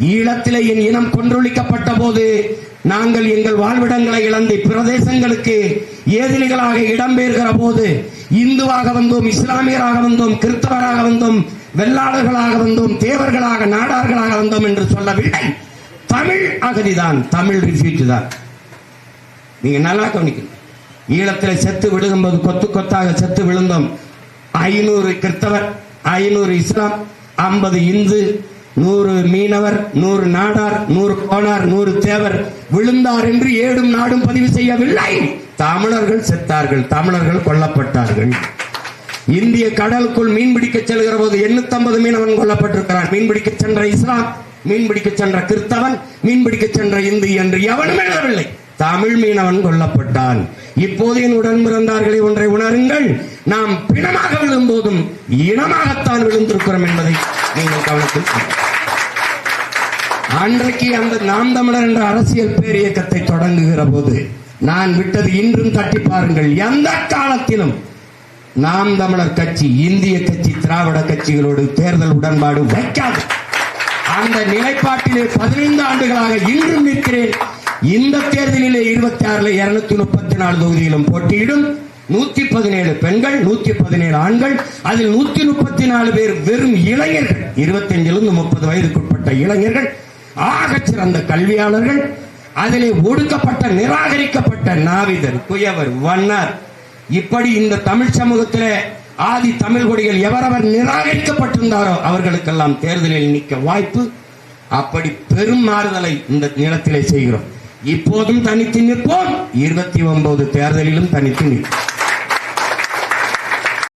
ஈழத்திலே என் இனம் கொன்றொழிக்கப்பட்ட போது நாங்கள் எங்கள் வாழ்விடங்களை இழந்து பிரதேசங்களுக்கு ஏதிலிகளாக இடம்பெறுகிற போது இந்துவாக வந்தோம் இஸ்லாமியராக வந்தோம் கிறிஸ்தவராக வந்தோம் வெள்ளாளர்களாக வந்தோம் தேவர்களாக நாடார்களாக வந்தோம் என்று சொல்லவில்லை. தமிழ் அகதிதான் தமிழ் ரிஃப்யூஜ் தான் நீங்க நல்லா கவனிக்கணும். ஈழத்தில் செத்து விழுகும்போது கொத்து கொத்தாக செத்து விழுந்தோம். ஐநூறு கிறிஸ்தவர் ஐநூறு இஸ்லாம் ஐம்பது இந்து நூறு மீனவர் நூறு நாடார் நூறு கோனார் நூறு தேவர் விழுந்தார் என்று ஏடும் நாடும் பதிவு செய்யவில்லை. தமிழர்கள் செத்தார்கள் தமிழர்கள் கொல்லப்பட்டார்கள். இந்திய கடலுக்குள் மீன்பிடிக்க செல்கிற போது 850 மீனவன் கொல்லப்பட்டிருக்கிறான். மீன்பிடிக்க சென்ற இஸ்லாம் மீன்பிடிக்க சென்ற கிறிஸ்தவன் மீன்பிடிக்க சென்ற இந்து என்று எவனும் எழுதவில்லை. தமிழ் மீனவன் கொல்லப்பட்டான். இப்போது என் உடன் பிறந்தார்களை ஒன்றை உணருங்கள். நாம் பிணமாக விழும்போதும் இனமாகத்தான் விழுந்திருக்கிறோம் என்பதை நீங்கள் கவனத்தில் அன்றைக்கு அந்த நாம் தமிழர் என்ற அரசியல் பேரியக்கத்தை தொடங்குகிற போது நான் விட்டது இன்றும் தட்டி பாருங்கள். எந்த காலத்திலும் நாம் தமிழர் கட்சி இந்திய கட்சி திராவிட கட்சிகளோடு தேர்தல் உடன்பாடு வைக்காது. அந்த நிலைப்பாட்டிலே பதினைந்து ஆண்டுகளாக இன்றும் நிற்கிறேன். இந்த தேர்தலிலே இருபத்தி ஆறுல இருநூத்தி முப்பத்தி நாலு தொகுதியிலும் போட்டியிடும் நூத்தி பதினேழு பெண்கள் நூத்தி பதினேழு ஆண்கள். அதில் நூத்தி முப்பத்தி நாலு பேர் வெறும் இளைஞர்கள். இருபத்தஞ்சிலிருந்து முப்பது வயதுக்குட்பட்ட இளைஞர்கள் ஆக சிறந்த கல்வியாளர்கள் அதிலே ஒடுக்கப்பட்ட நிராகரிக்கப்பட்ட நாவிதர் குயவர் வண்ணார். இப்படி இந்த தமிழ் சமூகத்திலே ஆதி தமிழ் கொடிகள் எவரவர் நிராகரிக்கப்பட்டிருந்தாரோ அவர்களுக்கெல்லாம் தேர்தலில் நிற்க வாய்ப்பு. அப்படி பெரும் மாறுதலை இந்த நிலத்திலே செய்கிறோம். இப்போதும் தனித்து நிற்போம். இருபத்தி ஒன்பது தேர்தலிலும் தனித்து நிற்போம்.